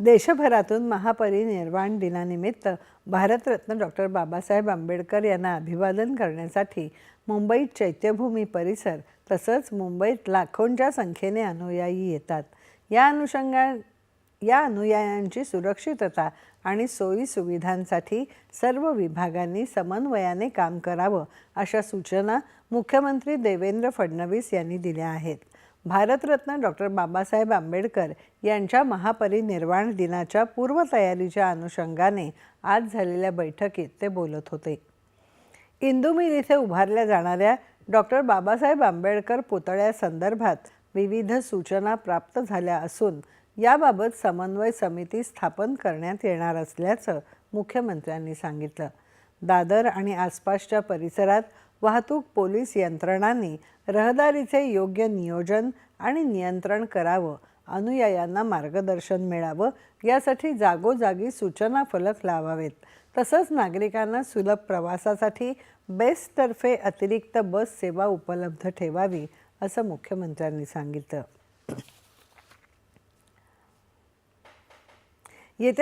देशभरातून महापरिनिर्वाण दिनानिमित्त भारतरत्न डॉक्टर बाबासाहेब आंबेडकर यांना अभिवादन करण्यासाठी मुंबईत चैत्यभूमी परिसर तसंच मुंबईत लाखोंच्या संख्येने अनुयायी येतात. या अनुषंगा या अनुयायांची सुरक्षितता आणि सोयी सुविधांसाठी सर्व विभागांनी समन्वयाने काम करावं अशा सूचना मुख्यमंत्री देवेंद्र फडणवीस यांनी दिल्या आहेत. भारतरत्न डॉक्टर बाबासाहेब आंबेडकर यांच्या महापरिनिर्वाण दिनाच्या पूर्वतयारीच्या अनुषंगाने आज झालेल्या बैठकीत ते बोलत होते. इंदुमिल इथे उभारल्या जाणाऱ्या डॉक्टर बाबासाहेब आंबेडकर पुतळ्यासंदर्भात विविध सूचना प्राप्त झाल्या असून याबाबत समन्वय समिती स्थापन करण्यात येणार असल्याचं मुख्यमंत्र्यांनी सांगितलं. दादर आणि आसपासच्या परिसरात वाहतूक पोलीस यंत्रणांनी रहदारीचे योग्य नियोजन आणि नियंत्रण करावं अनुयायांना मार्गदर्शन मिळावं यासाठी जागोजागी सूचना फलक लावावेत. तसंच नागरिकांना सुलभ प्रवासासाठी बेस्टतर्फे अतिरिक्त बस सेवा उपलब्ध ठेवावी असं मुख्यमंत्र्यांनी सांगितलं.